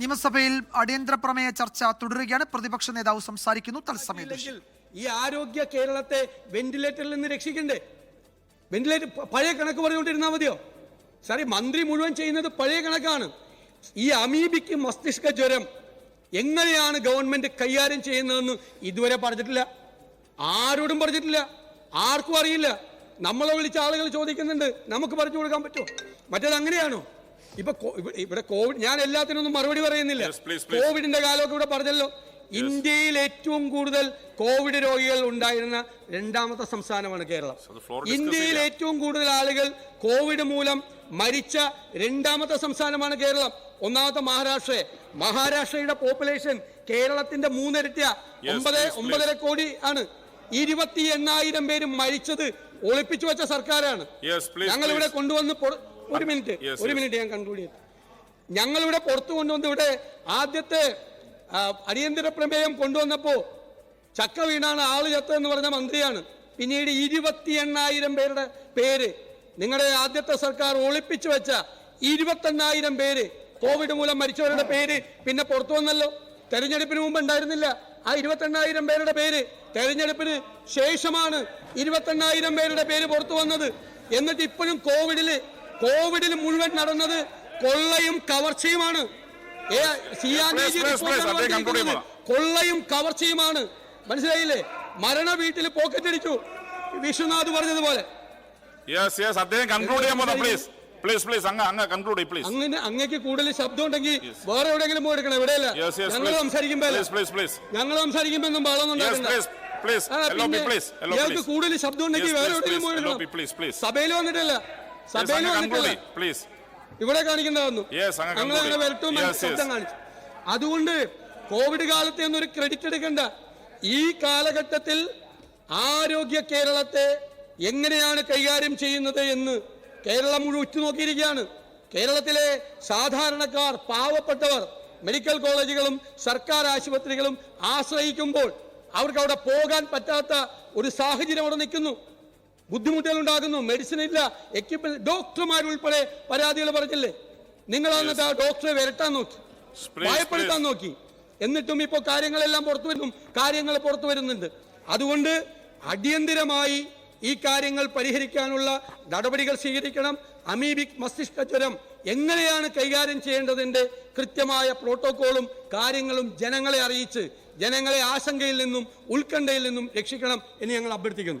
നിയമസഭയിൽ അടിയന്തര പ്രമേയ ചർച്ച തുടരുകയാണ്. പ്രതിപക്ഷ നേതാവ് സംസാരിക്കുന്നു. തത്സമയം ഈ ആരോഗ്യ കേരളത്തെ വെന്റിലേറ്ററിൽ നിന്ന് രക്ഷിക്കണ്ടേ? വെന്റിലേറ്റർ പഴയ കണക്ക് പറഞ്ഞുകൊണ്ടിരുന്നാൽ മതിയോ? സാറി മന്ത്രി മുഴുവൻ ചെയ്യുന്നത് പഴയ കണക്കാണ്. ഈ അമീബിക്ക് മസ്തിഷ്ക ജ്വരം എങ്ങനെയാണ് ഗവൺമെന്റ് കൈകാര്യം ചെയ്യുന്നതെന്ന് ഇതുവരെ പറഞ്ഞിട്ടില്ല. ആരോടും പറഞ്ഞിട്ടില്ല. ആർക്കും അറിയില്ല. നമ്മളെ വിളിച്ച ആളുകൾ ചോദിക്കുന്നുണ്ട്. നമുക്ക് പറഞ്ഞു കൊടുക്കാൻ പറ്റുമോ? മറ്റേത് അങ്ങനെയാണോ? ഇപ്പൊ ഇവിടെ കോവിഡ് ഞാൻ എല്ലാത്തിനൊന്നും മറുപടി പറയുന്നില്ല. കോവിഡിന്റെ കാലമൊക്കെ ഇവിടെ പറഞ്ഞല്ലോ. ഇന്ത്യയിൽ ഏറ്റവും കൂടുതൽ കോവിഡ് രോഗികൾ ഉണ്ടായിരുന്ന രണ്ടാമത്തെ സംസ്ഥാനമാണ് കേരളം. ഇന്ത്യയിൽ ഏറ്റവും കൂടുതൽ ആളുകൾ കോവിഡ് മൂലം മരിച്ച രണ്ടാമത്തെ സംസ്ഥാനമാണ് കേരളം. ഒന്നാമത്തെ മഹാരാഷ്ട്ര. മഹാരാഷ്ട്രയുടെ പോപ്പുലേഷൻ കേരളത്തിന്റെ മൂന്നിരട്ടിയ. ഒമ്പത്. ഒമ്പതര കോടി ആണ്. ഇരുപത്തി എണ്ണായിരം പേര് മരിച്ചത് ഒളിപ്പിച്ചു വെച്ച സർക്കാരാണ്. ഞങ്ങൾ ഇവിടെ. കൊണ്ടുവന്ന് ഒരു മിനിറ്റ് ഒരു മിനിറ്റ് ഞാൻ കൺക്ലൂഡ് ചെയ്തു ഞങ്ങളിവിടെ പുറത്തു കൊണ്ടുവന്ന് ഇവിടെ ആദ്യത്തെ അടിയന്തര പ്രമേയം കൊണ്ടുവന്നപ്പോ ചക്ക വീണാണ് ആൾ ചത്തതെന്ന് പറഞ്ഞ മന്ത്രിയാണ്. പിന്നീട് ഇരുപത്തി എണ്ണായിരം പേരുടെ പേര് നിങ്ങളുടെ ആദ്യത്തെ സർക്കാർ ഒളിപ്പിച്ചു വെച്ച ഇരുപത്തെണ്ണായിരം പേര് കോവിഡ് മൂലം മരിച്ചവരുടെ പേര് പിന്നെ പുറത്തു വന്നല്ലോ. തെരഞ്ഞെടുപ്പിന് മുമ്പ് ഉണ്ടായിരുന്നില്ല. ആ ഇരുപത്തെണ്ണായിരം പേരുടെ പേര് തെരഞ്ഞെടുപ്പിന് ശേഷമാണ് ഇരുപത്തെണ്ണായിരം പേരുടെ പേര് പുറത്തു വന്നത്. എന്നിട്ട് ഇപ്പോഴും കോവിഡിൽ കോവിഡിൽ മുഴുവൻ നടന്നത് കൊള്ളയും കവർച്ചയുമാണ്. കൊള്ളയും കവർച്ചയുമാണ്. മനസ്സിലായില്ലേ? മരണ വീട്ടിൽ പോക്കറ്റ് അടിച്ചു വിശ്വനാഥ് പറഞ്ഞതുപോലെ. പ്ലീസ് പ്ലീസ് പ്ലീസ് അങ്ങ് അങ്ങ് കൺക്ലൂഡ് പ്ലീസ് അങ്ങനെ അങ്ങേക്ക് കൂടുതൽ ശബ്ദം ഉണ്ടെങ്കിൽ വേറെ എവിടെയെങ്കിലും പോയി എടുക്കണം. ഇവിടെയല്ല. ഞങ്ങൾ സംസാരിക്കുമ്പോ പ്ലീസ് പ്ലീസ് പ്ലീസ് ഞങ്ങൾ സംസാരിക്കുമ്പോ ഒന്നും പ്ലീസ് കൂടുതൽ ശബ്ദം ഉണ്ടെങ്കിൽ വേറെ എവിടെയെങ്കിലും. പോയി. സഭയിൽ വന്നിട്ടില്ല. സഭയിൽ വന്നിട്ടില്ല പ്ലീസ് ഇവിടെ ഞങ്ങൾ അങ്ങനെ. വരട്ടും ശബ്ദം കാണിച്ചു. അതുകൊണ്ട് കോവിഡ് കാലത്തെ ഒന്നൊരു ക്രെഡിറ്റ് എടുക്കണ്ട. ഈ കാലഘട്ടത്തിൽ ആരോഗ്യ കേരളത്തെ എങ്ങനെയാണ് കൈകാര്യം ചെയ്യുന്നത് എന്ന് കേരളം മുഴുവൻ ഉറ്റുനോക്കിയിരിക്കുകയാണ്. കേരളത്തിലെ സാധാരണക്കാർ പാവപ്പെട്ടവർ മെഡിക്കൽ കോളേജുകളും സർക്കാർ ആശുപത്രികളും ആശ്രയിക്കുമ്പോൾ അവർക്ക് അവിടെ പോകാൻ പറ്റാത്ത ഒരു സാഹചര്യം അവിടെ നിൽക്കുന്നു. ബുദ്ധിമുട്ടുകൾ ഉണ്ടാകുന്നു മെഡിസിൻ ഇല്ല എക്യുപ്മെന്റ് ഡോക്ടർമാരുൾപ്പെടെ പരാതികൾ പറഞ്ഞില്ലേ? നിങ്ങൾ എന്നിട്ട് ആ ഡോക്ടറെ വരട്ടാൻ നോക്കി. ഭയപ്പെടുത്താൻ നോക്കി. എന്നിട്ടും ഇപ്പോൾ കാര്യങ്ങളെല്ലാം പുറത്തു വരുന്നു. കാര്യങ്ങൾ പുറത്തു വരുന്നുണ്ട്. അതുകൊണ്ട് അടിയന്തിരമായി ഈ കാര്യങ്ങൾ പരിഹരിക്കാനുള്ള നടപടികൾ സ്വീകരിക്കണം. അമീബിക് മസ്തിഷ്ക ജ്വരം എങ്ങനെയാണ് കൈകാര്യം ചെയ്യേണ്ടതിന്റെ കൃത്യമായ പ്രോട്ടോക്കോളും കാര്യങ്ങളും ജനങ്ങളെ അറിയിച്ച് ജനങ്ങളെ ആശങ്കയിൽ നിന്നും ഉത്കണ്ഠയിൽ നിന്നും രക്ഷിക്കണം എന്ന് ഞങ്ങൾ അഭ്യർത്ഥിക്കുന്നു.